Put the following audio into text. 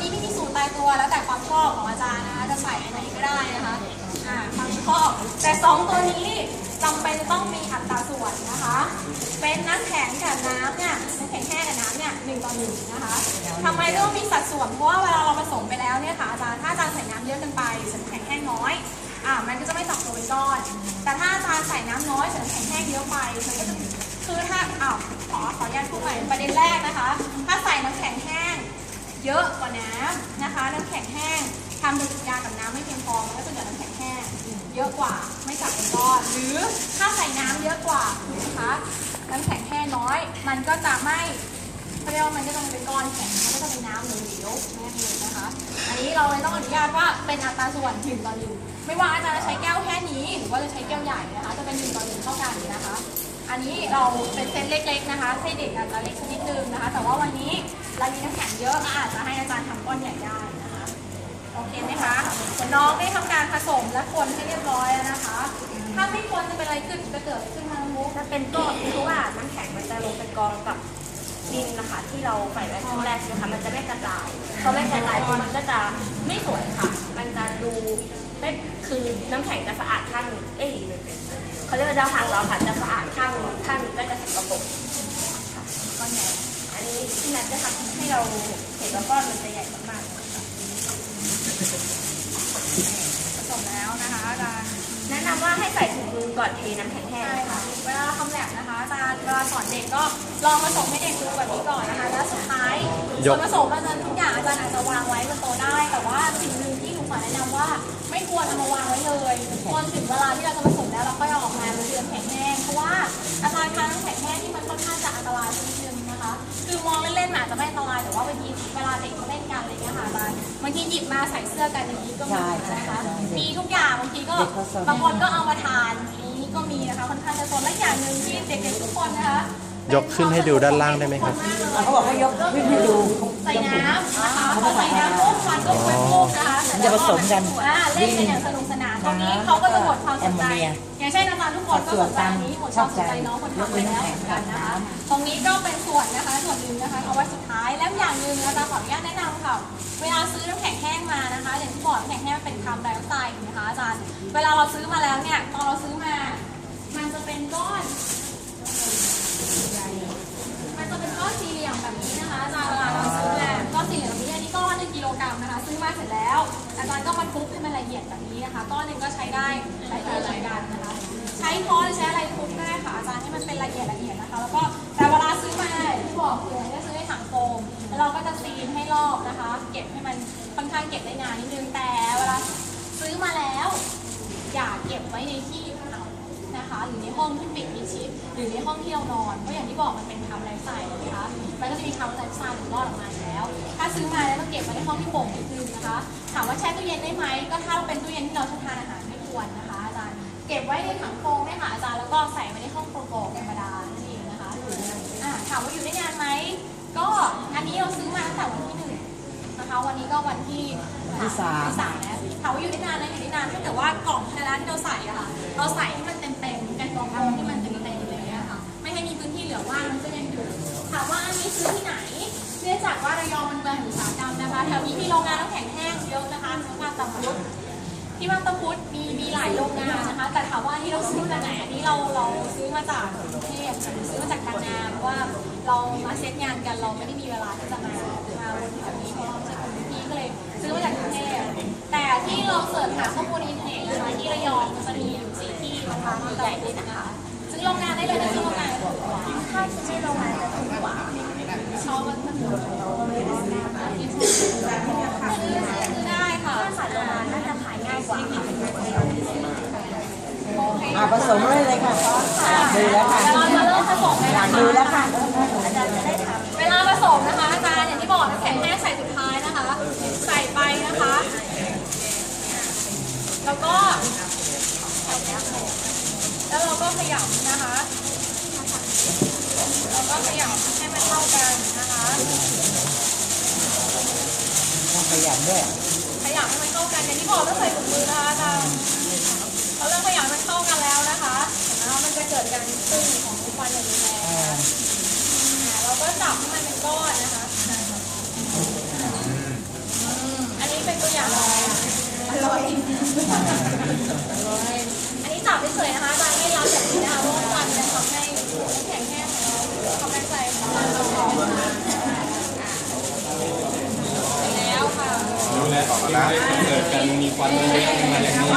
นี้ไม่มีสูตรตายตัวแล้วแต่ความชอบของอาจารย์นะคะจะใส่อันไหนก็ได้นะคะอ่าความชอบแต่สองตัวนี้จำเป็นต้องมีอัตราส่วนนะคะ เป็นน้ำแข็งกับน้ำเนี่ยน้ำแข็งแห้งกับน้ำเนี่ยหนึ่งต่อหนึ่งนะคะทำไมต้องมีสัดส่วนเพราะว่าเวลาเราผสมไปแล้วเนี่ยค่ะอาจารย์ถ้าอาจารย์ใส่น้ำเยอะเกินไปใส่น้ำแข็งแห้งน้อยอ่ามันก็จะไม่จับตัวเป็นก้อน แต่ถ้าอาจารย์ใส่น้ำน้อยใส่น้ำแข็งแห้งเยอะไปมันก็จะคือถ้าอ้าวขอขออนุญาตพูดใหม่ประเด็นแรกนะคะ ถ้าใส่น้ำแข็งแห้ง เยอะกว่าน้ำนะคะ น้ำแข็งแห้งทำปฏิกิริยากับน้ำไม่เพียงพอมันก็จะเกิดน้ำแข็งแห้งเยอะกว่าไม่จับเป็นก้อนหรือถ้าใส่น้ำเยอะกว่านะคะน้ำแข็งแห้งน้อย มันก็จะไม่เขาเรียกว่ามันก็จะเป็นก้อนแข็งมันก็จะเป็นน้ำเหลวๆนั่นเองนะคะ อันนี้เราเลยต้องอนุญาตว่าเป็นอัตราส่วนหนึ่งต่อหนึ่งไม่ว่าอาจารย์จะใช้แก้วแค่นี้หรือว่าจะใช้แก้วใหญ่นะคะ จะเป็นหนึ่งต่อหนึ่งเท่ากันนะคะ อันนี้เราเป็นเซตเล็กๆนะคะให้เด็กอาจจะเล็กชนิดนึงนะคะ แต่ว่าวันนี้เรามีน้ำแข็งเยอะก็อาจจะให้อาจารย์ทำก้อนใหญ่ได้นะคะโอเคไหมคะน้องได้ทำการผสมและคนให้เรียบร้อยแล้วนะคะ ถ้าไม่คนจะเป็นอะไรขึ้นจะเกิดอะไรขึ้นทางมุกถ้าเป็นก้อนเพราะว่าน้ำแข็งมันจะลงไปกองกับดินนะคะที่เราใส่ไว้ครั้งแรกใช่ไหมคะมันจะไม่กระจายพอไม่กระจายมันก็จะไม่สวยค่ะ มันจะดู ไม่คือน้ำแข็งจะสะอาดข้างหนึ่งเอ้ยเขาเรียกว่าดาวหางเราค่ะจะสะอาดข้างหนึ่งข้างหนึ่งก็จะสกปรกค่ะก้อนใหญ่อันนี้ที่นัทจะทำให้เราเห็นว่าก้อนมันจะใหญ่มากๆค่ะผสมแล้วนะคะอาจารย์แนะนำว่าให้ใส่ถุงมือก่อนเทน้ำแข็งแห้งใช่นะค่ะคะเวลาทำแลบนะคะอาจารย์เวลาสอนเด็กก็ลองผสมให้เด็กดูแบบนี้ก่อนนะคะ แล้วสุดท้ายยส่วกนผสมอาจารย์ทุกอย่างอาจารย์อาจจะวางไว้บนโต๊ะได้ แต่ว่าสิ่งหนึ่งที่หนูขอแนะนำว่าไม่ ควรเอามาวางไว้เลยจนถึงเวลาที่เราจะผสมแล้วเราค่อยเอาออกมาเป็นน้ำแข็งแห้งเพราะว่าอาจารย์ทานน้ำแข็งแห้งที่มันค่อนข้างจะอันตรายชนิดนึงนะคะ คือมองเล่นๆมันอาจจะไม่อันตรายแต่ว่าบางทีเวลาเด็กเขาเล่นกันอะไรเงี้ยค่ะอาจารย์บางทีหยิบมาใส่เสื้อกันอย่างนี้ก็มีนะคะมีทุกอย่างบางทีก็บางคนก็เอามาทานนี้ก็มีนะคะค่อนข้างจะโซนและอย่างหนึ่งที่เด็กๆทุกคนนะคะยกขึ้นให้ดูด้านล่างได้ไหมครับเขาบอกให้ยกขึ้นให้ดูใส่น้ำนะคะพอใส่น้ำปุ๊บฟันก็เป็นปุ๊บนะคะ มันจะผสมกันอ่าเล่นกันอย่างสนุกสนานตรงนี้เขาก็จะหมดความสนใจแอมโมเนียอย่างเช่นอาจารย์ทุกคนก็สนใจอันนี้หมดความสนใจน้องคนทำไปแล้วเหมือนกันนะคะตรงนี้ก็เป็นส่วนนะคะส่วนหนึ่งนะคะเอาไว้สุดท้ายแล้วอย่างหนึ่งอาจารย์ขออนุญาตแนะนำค่ะเวลาซื้อน้ำแข็งแห้งมานะคะอย่างที่บอกน้ำแข็งแห้งมันเป็นคาร์บอนไดออกไซด์นะคะอาจารย์เวลาเราซื้อมาแล้วเนี่ยตอนเราซื้อมา มันจะเป็นก้อนมัน แบบนี้นะคะก้อนหนึ่งก็ใช้ได้หลายตัวหมือนกันนะคะ ใช้ค้อนหรือใช้อะไรทุบก็ได้ค่ะอาจารย์ให้มันเป็นละเอียดละเอียดนะคะ แล้วก็แต่เวลาซื้อมาที่บอกเลยก็ซื้อในถังโฟมแล้วเราก็จะซีนให้รอบนะคะ เก็บให้มันค่อนข้างเก็บได้นานนิดนึงแต่เวลาซื้อมาแล้วอย่าเก็บไว้ในที่เอานะคะหรือในห้องที่ปิดมิดชิดหรือในห้องที่เรานอนเพราะอย่างที่บอกมันเป็นคาร์บอนไดออกไซด์นะคะมันก็จะมีคาร์บอนไดออกไซด์หรือรอดออกมาแล้ว ถ้าซื้อมาแล้วต้องเก็บไว้ในห้องที่โปร่ง นิดนึงนะคะถามว่าแช่ตู้เย็นได้ไหมก็ถ้าเราเป็นตู้เย็นที่เราใช้ทานอาหารไม่ควรนะคะอาจารย์เก็บไว้ในถังโฟมเนี่ยค่ะอาจารย์แล้วก็ใส่ไว้ในห้องโปร่งๆธรรมดานั่นเองนะคะอ่าถามว่าอยู่ได้นานไหมก็อันนี้เราซื้อมาตั้งแต่วันที่หนึ่งนะคะ วันนี้ก็วันที่ที่สามที่สามแล้วถามว่าอยู่ได้นานไหมอยู่ได้นานถ้าเกิดว่ากล่องไทยร้านที่เราใส่อะค่ะเราใส่ให้มันเต็มเต็มๆกันกล่องที่มันเต็มเต็มๆเลยอะค่ะไม่ให้มีพื้นที่เหลือว่างมันก็ยังอยู่ถามว่าอันนี้ซื้อที่ไหนเนื่องจากว่าระยองมันเมืองแห่งอุตสาหกรรมนะคะแถวนี้มีโรงงานน้ำแข็ง ตะพุดที่บางตะพุดมีมีหลายโรงงานนะคะ แต่ถามว่าอันนี้เราซื้อมาจากไหนอันนี้เราเราซื้อมาจากกรุงเทพซื้อมาจากการงานเพราะว่าเรามาเซตงานกันเราไม่ได้มีเวลาที่จะมามาวนแถวนี้เพราะเราไม่ใช่คนพื้นที่ก็เลยซื้อมาจากกรุงเทพแต่ที่เราเสิร์ชหาข้อมูลในอินเทอร์เน็ตนะคะที่ระยองมันจะมีอยู่สี่ที่นะคะที่ใหญ่เลยนะคะซื้อโรงงานได้เลยนะซื้อโรงงานถูกกว่าถ้าซื้อโรงงานจะถูกกว่าชอบมันมันถูกซื้อได้ค่ะ ถ้าขายโรงงานน่าจะขายง่ายกว่าค่ะ โอเค อ่าผ สมเลยเลยค่ะดูแล้วค่ะเดี๋ยวเราจะเริ่มผสมเลยอยานะกดูคะแล้วค่ะอาจารย์จะได้ทำเวลาผสมนะคะอาจารย์อย่างที่บอกน้ำแข็งแห้งใส่สุดท้ายนะคะ ใส่ไปนะคะ แล้วก็แล้วเราก็ขยำนะคะเราก็ขยำให้มันเข้ากันนะคะต้องขยันด้วยขยำให้มันเข้ากันอย่างที่บอกต้องใส่ถุงมือนะคะ ก้อนนะคะอันนี้เป็นตัวอย่างอร่อยอันนี้จับเฉยนะคะอาจารย์ไม่รับแบบนี้นะคะเพราะว่าอาจารย์จะทำให้แข็งแห้งลังใจของเราแล้วค่ะดูแลต่อนเกิดกันมีควันเล็มาอย่างนี้